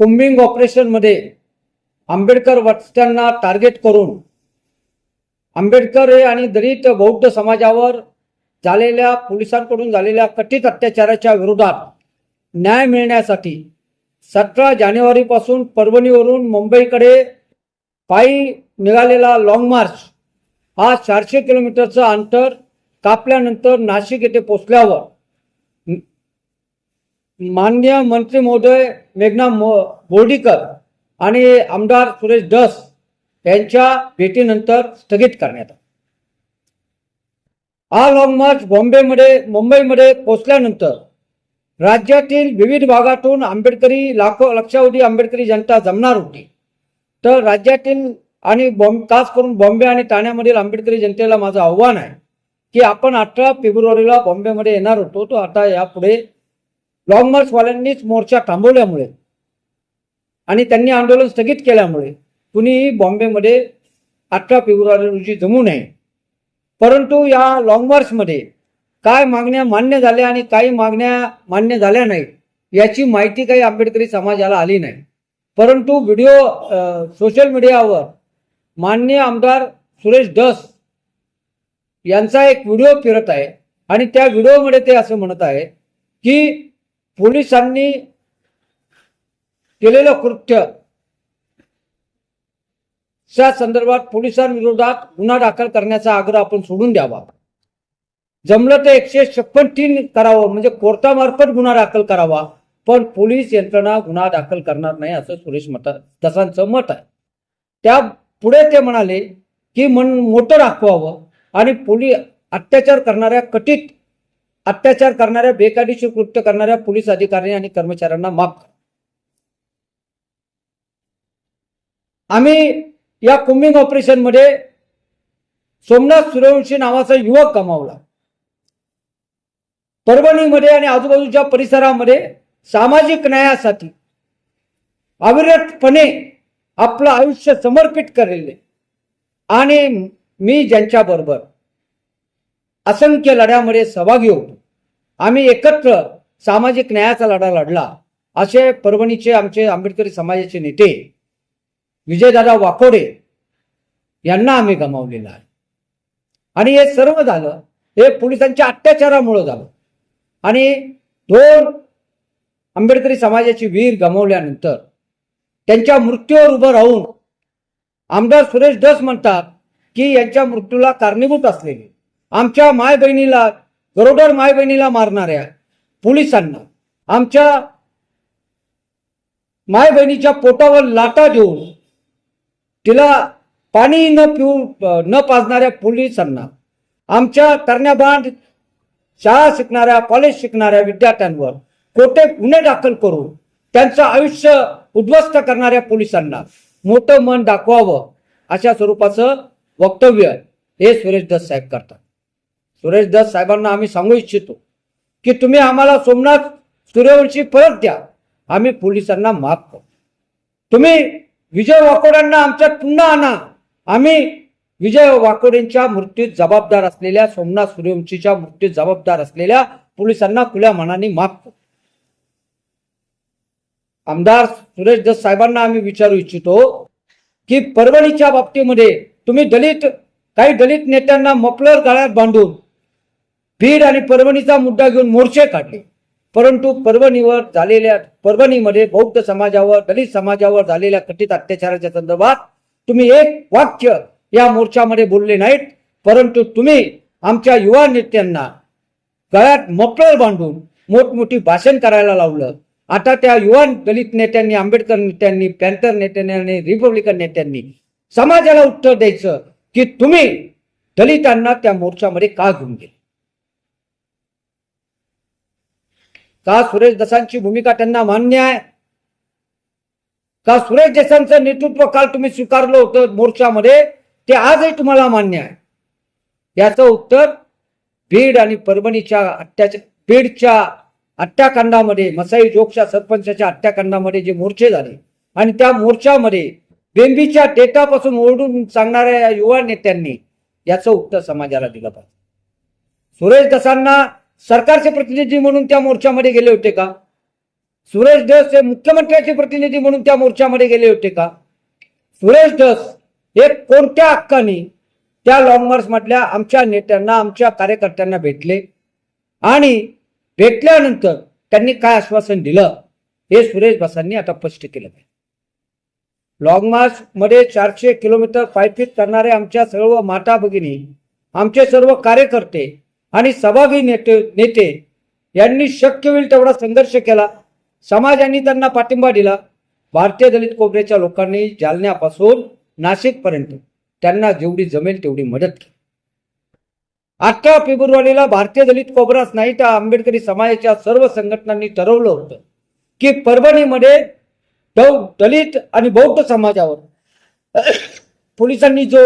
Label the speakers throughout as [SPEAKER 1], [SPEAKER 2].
[SPEAKER 1] कुंबिंग ऑपरेशनमध्ये आंबेडकर वस्त्यांना टार्गेट करून आंबेडकर हे आणि दलित बौद्ध समाजावर झालेल्या पोलिसांकडून झालेल्या कथित अत्याचाराच्या विरोधात न्याय मिळण्यासाठी सतरा जानेवारीपासून परभणीवरून मुंबईकडे पायी निघालेला लाँग मार्च हा चारशे किलोमीटरचं अंतर कापल्यानंतर नाशिक येथे पोचल्यावर माननीय मंत्री महोदय मेघना मो- बोर्डीकर आणि आमदार सुरेश दस यांच्या भेटीनंतर स्थगित करण्यात हा लॉंग मार्च बॉम्बेमध्ये मुंबईमध्ये पोचल्यानंतर राज्यातील विविध भागातून आंबेडकरी लाखो लक्षावधी आंबेडकरी जनता जमणार होती. तर राज्यातील आणि बॉम्ब खास करून बॉम्बे आणि ठाण्यामधील आंबेडकरी जनतेला माझं आव्हान आहे की आपण अठरा फेब्रुवारीला बॉम्बेमध्ये येणार होतो. तो आता यापुढे लॉंग मार्चवाल्यांनीच मोर्चा थांबवल्यामुळे आणि त्यांनी आंदोलन स्थगित केल्यामुळे कुणीही बॉम्बेमध्ये अठरा फेब्रुवारी रोजी जमू नये. परंतु या लॉंग मार्चमध्ये काय मागण्या मान्य झाल्या आणि काही मागण्या मान्य झाल्या नाहीत याची माहिती काही आंबेडकरी समाजाला आली नाही. परंतु व्हिडिओ सोशल मीडियावर मान्य आमदार सुरेश दस यांचा एक व्हिडिओ फिरत आहे आणि त्या व्हिडिओमध्ये ते असं म्हणत आहे की पोलिसांनी केलेलं कृत्य त्या संदर्भात पोलिसांविरोधात गुन्हा दाखल करण्याचा आग्रह आपण सोडून द्यावा. जमलं तर एकशे छप्पन तीन करावं म्हणजे कोर्टामार्फत गुन्हा दाखल करावा पण पोलीस यंत्रणा गुन्हा दाखल करणार नाही असं सुरेश मत दसांचं मत आहे. त्या पुढे ते म्हणाले की मन मोठं दाखवावं आणि पोलीस अत्याचार करणाऱ्या कथित अत्याचार करणाऱ्या बेकायदेशीर कृत्य करणाऱ्या पोलीस अधिकारी आणि कर्मचाऱ्यांना माफ करा. आम्ही या कुंबिंग ऑपरेशनमध्ये सोमनाथ सूर्यवंशी नावाचा युवक गमावला. परभणीमध्ये आणि आजूबाजूच्या परिसरामध्ये सामाजिक न्यायासाठी अविरतपणे आपलं आयुष्य समर्पित केलेले आणि मी ज्यांच्या बरोबर असंख्य लढ्यामध्ये सहभागी होतो. आम्ही एकत्र सामाजिक न्यायाचा लढा लढला. असे परभणीचे आमचे आंबेडकरी समाजाचे नेते विजयदादा वाकोडे यांना आम्ही गमावलेलं आहे. आणि हे सर्व झालं हे पोलिसांच्या अत्याचारामुळं झालं. आणि दोन आंबेडकरी समाजाची वीर गमावल्यानंतर त्यांच्या मृत्यूवर उभं राहून आमदार सुरेश दस म्हणतात की यांच्या मृत्यूला कारणीभूत असलेले. आमच्या माय बहिणीला गरोडर माय बहिणीला मारणाऱ्या पोलिसांना आमच्या माय बहिणीच्या पोटावर लाटा देऊन तिला पाणी न पिऊ न पाजणाऱ्या पोलिसांना आमच्या तरण्याबांध शाळा शिकणाऱ्या कॉलेज शिकणाऱ्या विद्यार्थ्यांवर खोटे गुन्हे दाखल करून त्यांचं आयुष्य उद्ध्वस्त करणाऱ्या पोलिसांना मोठं मन दाखवावं अशा स्वरूपाचं वक्तव्य हे सुरेश दस साहेब करतात. सुरेश दस साहेबांना आम्ही सांगू इच्छितो की तुम्ही आम्हाला सोमनाथ सूर्यवंशी परत द्या. आम्ही पोलिसांना माफ करू तुम्ही विजय वाकोड्यांना आमच्यात पुन्हा आणा. आम्ही विजय वाकोडेंच्या मृत्यूत जबाबदार असलेल्या सोमनाथ सूर्यवंशीच्या मृत्यूत जबाबदार असलेल्या पोलिसांना खुल्या मनाने माफ करू आमदार सुरेश दस साहेबांना आम्ही विचारू इच्छितो की परभणीच्या बाबतीमध्ये तुम्ही दलित काही दलित नेत्यांना मफलर गाळ्यात बांधून बीड आणि परभणीचा मुद्दा घेऊन मोर्चे काढले. परंतु परभणीवर झालेल्या परभणीमध्ये बौद्ध समाजावर दलित समाजावर झालेल्या कथित अत्याचाराच्या संदर्भात तुम्ही एक वाक्य या मोर्चामध्ये बोलले नाहीत. परंतु तुम्ही आमच्या युवा नेत्यांना गळ्यात मफलर बांधून मोठमोठी भाषण करायला लावलं. आता त्या युवा दलित नेत्यांनी आंबेडकर नेत्यांनी पॅन्थर नेत्यांनी रिपब्लिकन नेत्यांनी समाजाला उत्तर द्यायचं की तुम्ही दलितांना त्या मोर्चामध्ये का घेऊन गेले? का सुरेश दसांची भूमिका त्यांना मान्य आहे? का सुरेश देसांचं नेतृत्व काल तुम्ही स्वीकारलं होतं मोर्चामध्ये? ते आजही तुम्हाला मान्य आहे. याचं उत्तर बीड आणि परभणीच्या अत्याचार बीडच्या हत्याकांडामध्ये मसाई जोगच्या सरपंचाच्या हत्याकांडामध्ये जे मोर्चे झाले आणि त्या मोर्चामध्ये बेंबीच्या डेटापासून ओरडून सांगणाऱ्या या युवा नेत्यांनी याचं उत्तर समाजाला दिलं पाहिजे. सुरेश दसांना सरकारचे प्रतिनिधी म्हणून त्या मोर्चामध्ये गेले होते का? सुरेश धस हे मुख्यमंत्र्याचे प्रतिनिधी म्हणून त्या मोर्चामध्ये गेले होते का? सुरेश धस हे कोणत्या हक्काने त्या लॉंग मार्च मधल्या आमच्या नेत्यांना आमच्या कार्यकर्त्यांना भेटले? आणि भेटल्यानंतर त्यांनी काय आश्वासन दिलं? हे सुरेश बसांनी आता स्पष्ट केलं आहे. लॉंग मार्च मध्ये चारशे किलोमीटर पायपीट करणारे आमच्या सर्व माता भगिनी आमचे सर्व कार्यकर्ते आणि सहभागी नेते नेते यांनी शक्य होईल तेवढा संघर्ष केला. समाजाने त्यांना पाठिंबा दिला. भारतीय दलित कोपऱ्याच्या लोकांनी जालन्यापासून नाशिकपर्यंत त्यांना जेवढी जमेल तेवढी मदत केली. अठरा फेब्रुवारीला भारतीय दलित कोबराच नाही तर आंबेडकरी समाजाच्या सर्व संघटनांनी ठरवलं होतं की परभणीमध्ये दलित आणि बौद्ध समाजावर पोलिसांनी जो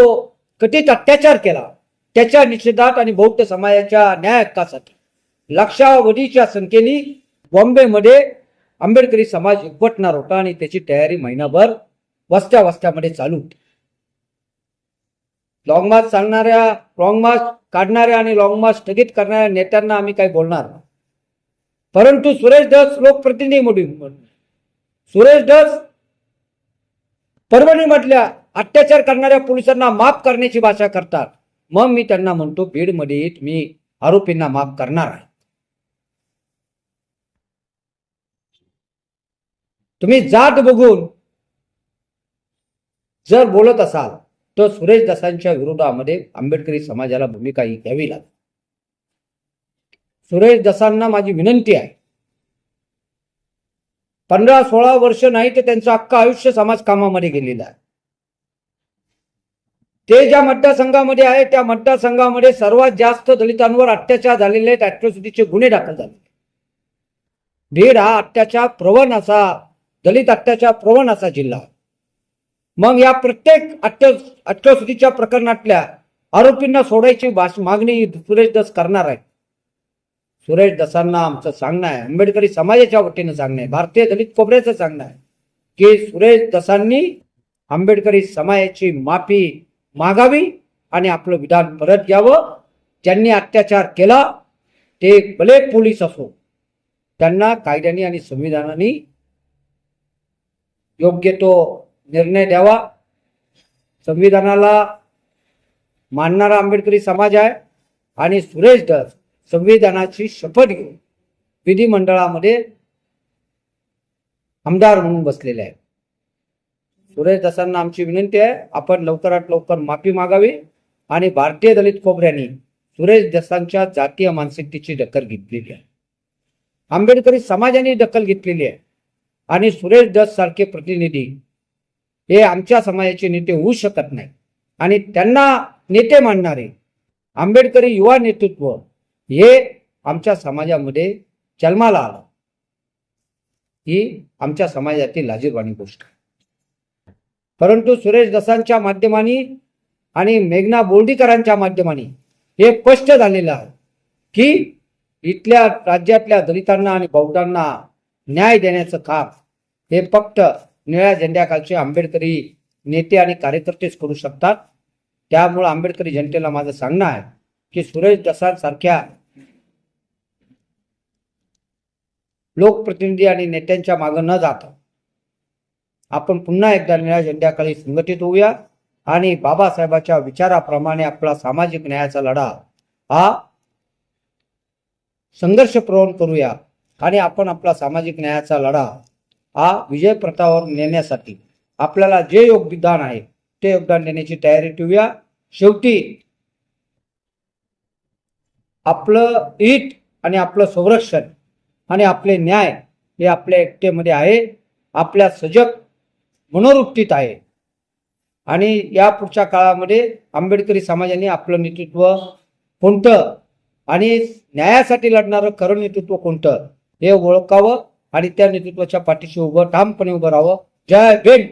[SPEAKER 1] कथित अत्याचार केला त्याच्या निषेधात आणि बौद्ध समाजाच्या न्याय हक्कासाठी लक्षावधीच्या संख्येने बॉम्बेमध्ये आंबेडकरी समाज एकवटणार होता आणि त्याची तयारी महिनाभर वस्त्या वस्त्यामध्ये चालू होती लॉंग मार्च चालणाऱ्या लॉंग मार्च काढणाऱ्या आणि लॉंग मार्च स्थगित करणाऱ्या नेत्यांना आम्ही काही बोलणार नाही. परंतु सुरेश धस लोकप्रतिनिधी म्हणून सुरेश धस परभणीमधल्या अत्याचार करणाऱ्या पोलिसांना माफ करण्याची भाषा करतात मग मी त्यांना म्हणतो बीडमध्ये मी आरोपींना माफ करणार आहे. तुम्ही जात बघून जर बोलत असाल तर सुरेश दासांच्या विरोधामध्ये आंबेडकरी समाजाला भूमिका ही घ्यावी लागेल. सुरेश दासांना माझी विनंती आहे. पंधरा सोळा वर्ष नाही तर त्यांचं अख्खं आयुष्य समाज कामामध्ये गेलेलं आहे. ते ज्या मतदारसंघामध्ये आहे त्या मतदारसंघामध्ये सर्वात जास्त दलितांवर अत्याचार झालेले आहेत अॅट्रॉसिटीचे गुन्हे दाखल झाले. बीड हा अत्याचार प्रवण असा दलित अत्याचार प्रवण असा जिल्हा. मग या प्रत्येक अट्रॉसिटीच्या प्रकरणातल्या आरोपींना सोडायची भाष- मागणी सुरेश दस करणार आहे सुरेश दसांना आमचं सांगणं आहे आंबेडकरी समाजाच्या वतीनं सांगणं आहे भारतीय दलित कोपऱ्याचं सांगणं आहे की सुरेश दसांनी आंबेडकरी समाजाची माफी मागावी आणि आपलं विधान परत घ्यावं ज्यांनी अत्याचार केला ते भले पोलीस असो त्यांना कायद्याने आणि संविधानाने योग्य तो निर्णय द्यावा. संविधानाला मानणारा आंबेडकरी समाज आहे आणि सुरेश दस संविधानाची शपथ घेऊन विधिमंडळामध्ये आमदार म्हणून बसलेले आहेत. सुरेश दसांना आमची विनंती आहे आपण लवकरात लवकर माफी मागावी आणि भारतीय दलित खोबऱ्यांनी सुरेश दसांच्या जातीय मानसिकतेची दखल घेतलेली आहे. आंबेडकरी समाजाने दखल घेतलेली आहे आणि सुरेश दस सारखे प्रतिनिधी हे आमच्या समाजाचे नेते होऊ शकत नाही आणि त्यांना नेते मानणारे आंबेडकरी युवा नेतृत्व हे आमच्या समाजामध्ये जन्माला आलं. ही आमच्या समाजातील लाजीरवाणी गोष्ट आहे. परंतु सुरेश दसांच्या माध्यमाने आणि मेघना बोर्डीकरांच्या माध्यमाने हे स्पष्ट झालेलं आहे की इथल्या राज्यातल्या दलितांना आणि बौद्धांना न्याय देण्याचं काम हे फक्त निळ्या झेंड्याखालचे आंबेडकरी नेते आणि कार्यकर्तेच करू शकतात. त्यामुळे आंबेडकरी जनतेला माझं सांगणं आहे की सुरेश दसांसारख्या लोकप्रतिनिधी आणि नेत्यांच्या मागं न जाता आपण पुन्हा एकदा निळ्या झेंड्याखाली संघटित होऊया आणि बाबासाहेबाच्या विचाराप्रमाणे आपला सामाजिक न्यायाचा लढा हा संघर्ष प्रवण करूया आणि आपण आपला सामाजिक न्यायाचा लढा हा विजय प्रतावर नेण्यासाठी आपल्याला जे योगदान आहे ते योगदान देण्याची तयारी ठेवूया. शेवटी आपलं हित आणि आपलं संरक्षण आणि आपले न्याय हे आपल्या एकटेमध्ये आहे. आपल्या सजग मनोरुक्तीत आहे. आणि या पुढच्या काळामध्ये आंबेडकरी समाजाने आपलं नेतृत्व कोणतं आणि न्यायासाठी लढणारं खरं नेतृत्व कोणतं हे ओळखावं आणि त्या नेतृत्वाच्या पाठीशी उभं ठामपणे उभं राहावं. जय भीम!